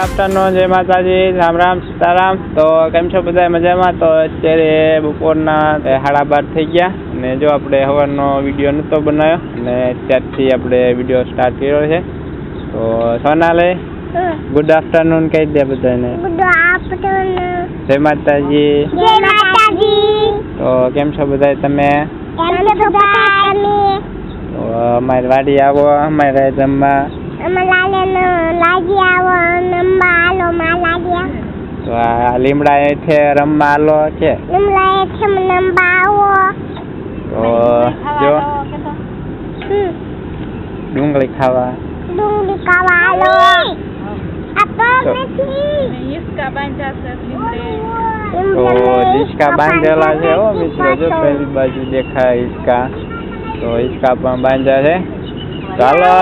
Afternoon જય માતાજી રામ રામ સીતારામ. તો કેમ છો બધા? મજામાં? તો અત્યારે બપોરના હાડા સાડા બાર થઈ ગયા. અને જો આપણે સવારનો વીડિયો નહોતો બનાવ્યો અને ત્યારથી આપણે વીડિયો સ્ટાર્ટ કર્યો છે. તો સોનાલે ગુડ આફ્ટરનૂન કહી દે બધાને. જય માતાજી. તો કેમ છો બધા તમે? તો અમારી વાડી આવો અમારે જમવા. લાગી આવો નંબા આલો માં લાગ્યા તો આ લીમડા હેઠે રમવા આલો છે એક છે નંબા આવો. તો જો. ડુંગળી ખાવા. ડુંગળી ખાવા આલો આપો તો- નથી. લીમડે. તો હિંચકા બાંધેલા છે હો મિત્રો. જો પેલી બાજુ દેખાય ઈસકા તો ઈસકા પણ બાંધ્યા છે. ચાલો.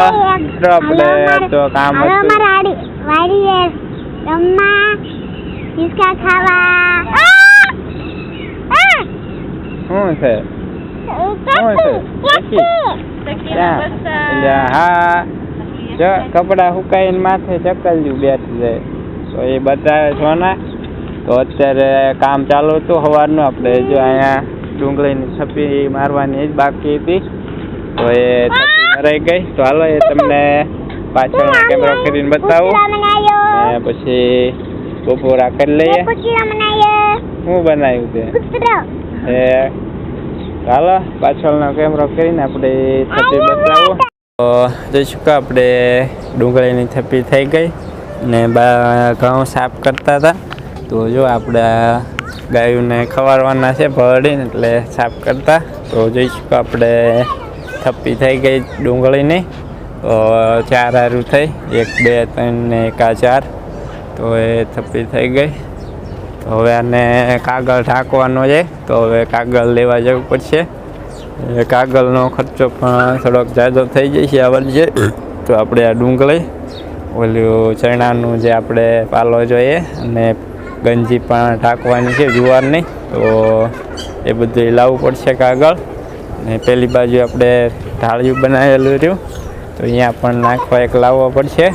આપણે તો કામ હાલો હતું. મારા વાડી રમવા હિસકા ખાવા. શું છે? શું છે? હા જો કપડાં સુકાઈને માથે ચકલ્યું બેઠી જાય તો એ બતાવે છો ને તો અત્યારે કામ ચાલુ હતું સવારનું આપણે જો અહીંયા ડુંગળીની છપી મારવાની જ બાકી હતી. તો એ છપી ગઈ. તો હાલો એ તમને પાછળનો કેમેરો કરીને બતાવું. અને પછી બપોરા કરી લઈએ. હું શું બનાવ્યું તે? એ ચાલો પાછળનો કેમેરો કરીને આપણે થપ્પી બતાવું. તો જોઈશું કે આપણે ડુંગળીની થપ્પી થઈ ગઈ ને ઘઉં સાફ કરતા હતા. તો જો આપણે ગાયોને ખવાડવાના છે ભરડીને એટલે સાફ કરતા. તો જોઈશું કે આપણે થપ્પી થઈ ગઈ ડુંગળીની. ચાર હારું થઈ. એક, બે, ત્રણ ને એક ચાર. તો એ થપ્પી થઈ ગઈ. તો હવે આને કાગળ ઢાંકવાનો છે. તો હવે કાગળ લેવા જવું પડશે. એ કાગળનો ખર્ચો પણ થોડોક જાજો થઈ જશે આ વર્ષે. તો આપણે આ ડુંગળી, ઓલું ચણાનું જે આપણે પાલો જોઈએ અને ગંજી પણ ઢાંકવાની છે જુવારની. તો એ બધું લાવવું પડશે કાગળ. ને પેલી બાજુ આપણે ઢાળિયું બનાવેલું રહ્યું. તો અહીંયા પણ નાખવા એક લાવવો પડશે.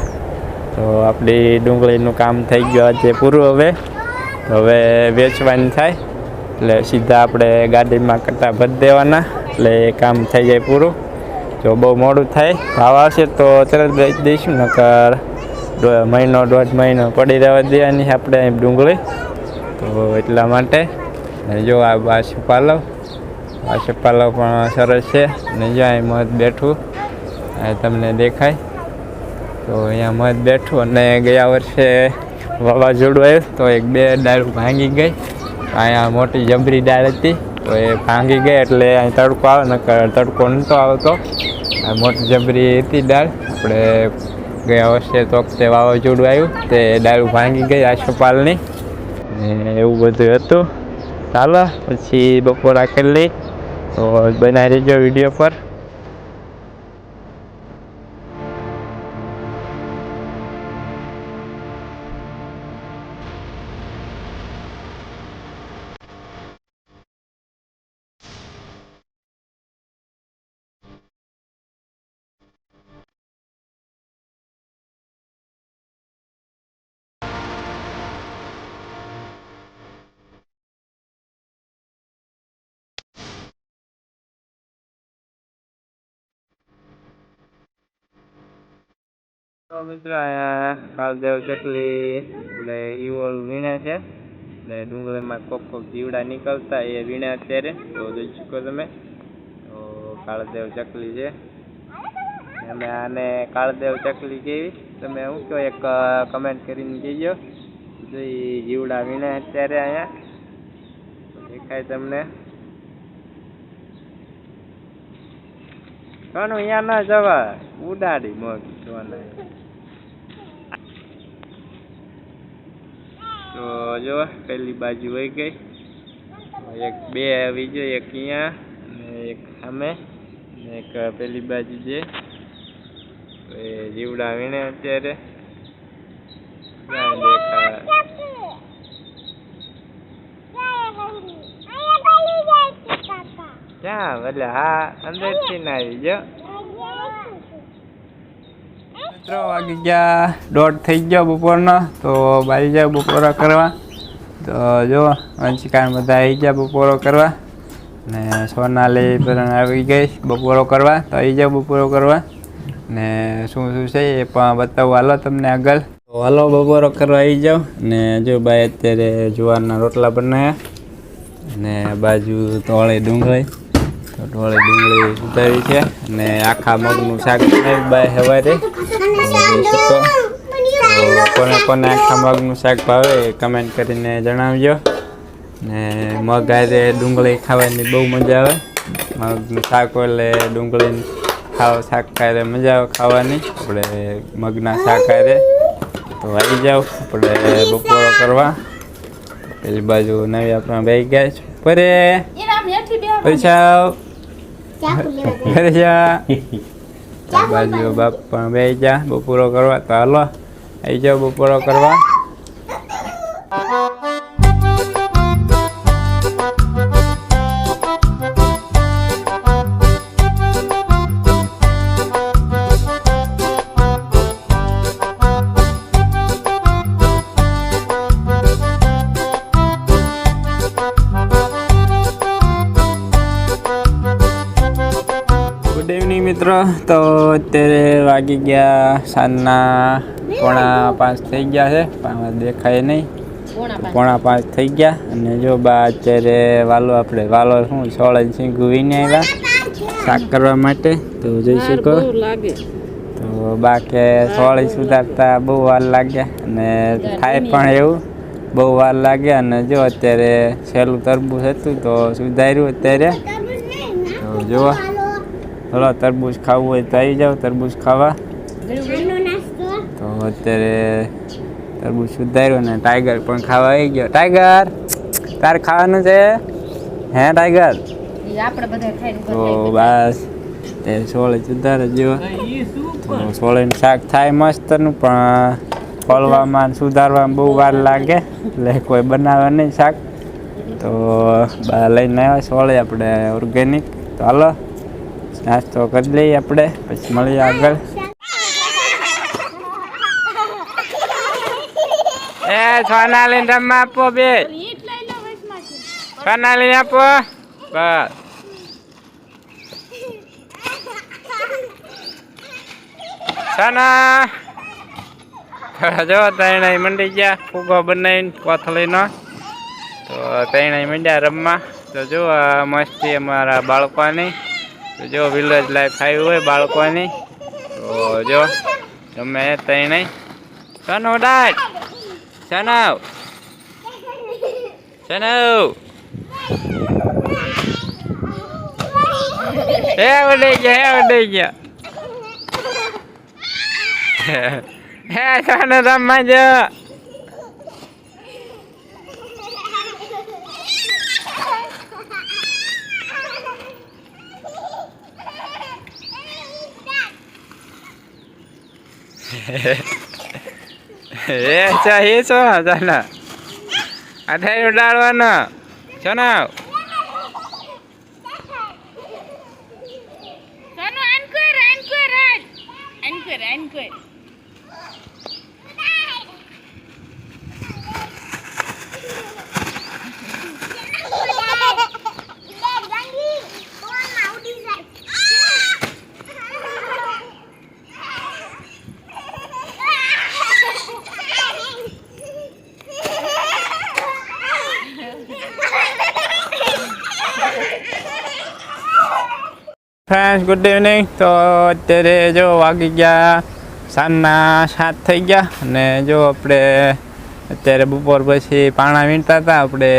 તો આપણી ડુંગળીનું કામ થઈ ગયું આજે પૂરું હવે. હવે વેચવાની થાય. એટલે સીધા આપણે ગાડીમાં કરતાં ભરી દેવાના. એટલે એ કામ થઈ જાય પૂરું. જો બહુ મોડું થાય. ભાવ આવશે તો તરત વેચી દઈશું. નકર મહિનો દોઢ મહિનો પડી રહેવા દેવાની આપણે ડુંગળી. તો એટલા માટે. અને જો આ બાસુ પાલવ. બાસુ પાલવ પણ સરસ છે. અને જો અહીં મધ બેઠું આ તમને દેખાય. તો અહીંયા મધ બેઠું અને ગયા વર્ષે વાવાઝોડું આવ્યું, તો એક બે ડાળ ભાંગી ગઈ. અહીંયા મોટી જબરી ડાળ હતી, તો એ ભાંગી ગઈ એટલે અહીં તડકો આવે, નકર તડકો નહોતો આવતો. આ મોટી જબરી હતી ડાળ આપણે ગયા વર્ષે તો વખતે વાવાઝોડું આવ્યું, તે ડાળ ભાંગી ગઈ આશોપાલની એવું બધું હતું. ચાલો, પછી બપોરા કરી તો બનાવી રહેજો વીડિયો પર. તો મિત્રો જીવડા નીકળતા અત્યારે. તો કાળદેવ ચકલી કેવી? તમે શું કહો, એક કમેન્ટ કરીને કહેજો. જીવડા વીણે અત્યારે અહીંયા. દેખાય તમને. ઘણું અહીંયા ના જવા ઉડાડી મગ જોવાના તો જો પેલી બાજુ વહી ગઈ. એક બે આવી ગઈ, એક અહીંયા અને એક સામે. ને એક પેલી બાજુ છે એ જીવડા વીણે અત્યારે. ક્યાં એટલે હા, અંદરથી ના આવી જો મિત્રો, વાગી ગયા દોઢ થઈ ગયો બપોરનો, તો બારી જાવ બપોરો કરવા. તો જો વંશિકા બધા આવી ગયા બપોરો કરવા. ને સોનાલી પણ આવી ગઈ બપોરો કરવા, તો આવી જાવ બપોરો કરવા. ને શું શું છે એ પણ બતાવું. હાલો તમને આગળ. તો હાલો બપોરો કરવા આવી જાવ ને જો ભાઈ અત્યારે જુવારના રોટલા બનાવ્યા. ને બાજુ તોળી ડુંગળી. તો તોળે ડુંગળી ઉતારી છે. ને આખા મગનું શાક બાય સવારે. તો કોને કોને આખા મગનું શાક ભાવે એ કમેન્ટ કરીને જણાવજો. ને મગ આજે ડુંગળી ખાવાની બહુ મજા આવે. મગનું શાક એટલે ડુંગળી ખાવ શાક ખાય મજા આવે ખાવાની. આપણે મગના શાક ખાય તો આવી જાઓ આપણે બપોરો કરવા. પેલી બાજુ નવી આપણે બે ગયા છે. પરે. પૈસા પૈસા બાજુ બાપ પણ બે જા બપોરો કરવા. તો હાલો આવી જાઓ બપોરો કરવા. મિત્રો તો અત્યારે વાગી ગયા સાંજના પોણા પાંચ થઈ ગયા છે પણ દેખાય નહીં. પોણા પાંચ થઈ ગયા અને જો બા અત્યારે વાલો આપણે વાલો શું સોળ સિંગ ગુવીને આવ્યા શાક કરવા માટે તો જોઈ શકો. તો બા કે સોળી સુધારતા બહુ વાર લાગ્યા અને થાય પણ એવું બહુ વાર લાગ્યા અને જો અત્યારે સહેલું તરબૂચ હતું તો સુધાર્યું અત્યારે. તો જુઓ. થોડો તરબૂચ ખાવું હોય તો આવી જાઓ તરબૂચ ખાવા. તો અત્યારે તરબૂચ સુધાર્યું ને ટાઈગર પણ ખાવા આવી ગયો. ટાઈગર તારે ખાવાનું છે? હે ટાઈગર? તો બસ તે સોળે સુધારે જો. તો સોળીનું શાક થાય મસ્તનું પણ ખોલવામાં સુધારવામાં બહુ વાર લાગે એટલે કોઈ બનાવે નહીં શાક. તો લઈને આવ્યા સોળે આપણે ઓર્ગેનિક તો હાલો. નાસ્તો કરી લઈએ આપણે, પછી મળીએ આગળ. એ સોનાલી રમવા આપો બે. સોનાલી આપો. બસ. સાના. જો તૈણાઈ મંડી ગયા, ફૂગો બનાવીને કોથળીનો. તો તૈણાઈ મંડ્યા રમવા. તો જો મસ્તી અમારા બાળકોની. તો જો વિલેજ લાઈફ આવી હોય બાળકોની, તો જો તમે તૈણાઈ સનો ડાટ સનવ સનવ હે ઉડી ગયા, હે ઉડી ગયા. હે સોનો રમવા જો એ ચાહી છો જાના અઠાઈ ઉડાડવાનો છો ના ફ્રેન્ડ્સ ગુડ ઇવનિંગ તો અત્યારે જો વાગી ગયા સાંજના સાત થઈ ગયા અને જો આપણે અત્યારે બપોર પછી પાણા વીણતા હતા, આપણે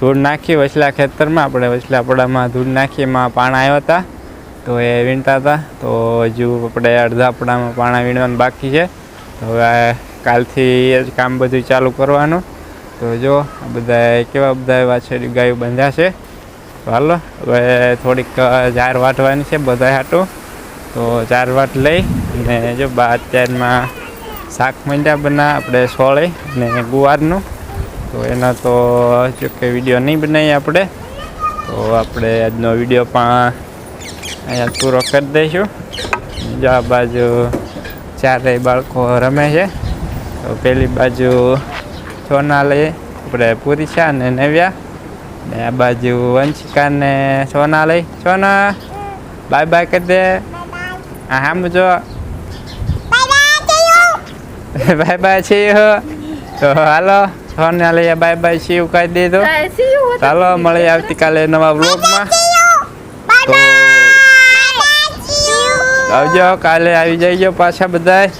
ધૂળ નાખી વસલા ખેતરમાં, આપણે વસલા પડામાં ધૂળ નાખી એમાં પાણા આવ્યા હતા. તો એ વીણતા હતા. તો હજુ આપણે અડધા પડામાં પાણા વીણવાનું બાકી છે. તો હવે કાલથી એ જ કામ બધું ચાલુ કરવાનું. તો જો આ બધા કેવા બધા વાછડી ગાયો બંધ્યા છે હાલો, હવે થોડીક ચાર વાટવાની છે બધા હાટું. તો ચાર વાટ લઈ અને જો બા અત્યારમાં શાક મંડ્યા બના આપણે સોળે ને ગુવારનું. તો એનો તો જો કે વીડિયો નહીં બનાવીએ આપણે. તો આપણે આજનો વીડિયો પણ અહીંયા પૂરો કરી દઈશું. જો આ બાજુ ચારેય બાળકો રમે છે. તો પેલી બાજુ સોનાલી, આપણે પૂરીશા અને નવ્યા. ને આ બાજુ વંશિકા ને સોનાલી સોના બાય બાય કરી દે. આ હામ જો બાય બાય છે તો હાલો સોનાલી બાય બાય શિવ કહી દીધું. ચાલો મળીએ આવતીકાલે નવા બ્લોગમાં તો આવજો કાલે આવી જઈજો પાછા બધાય.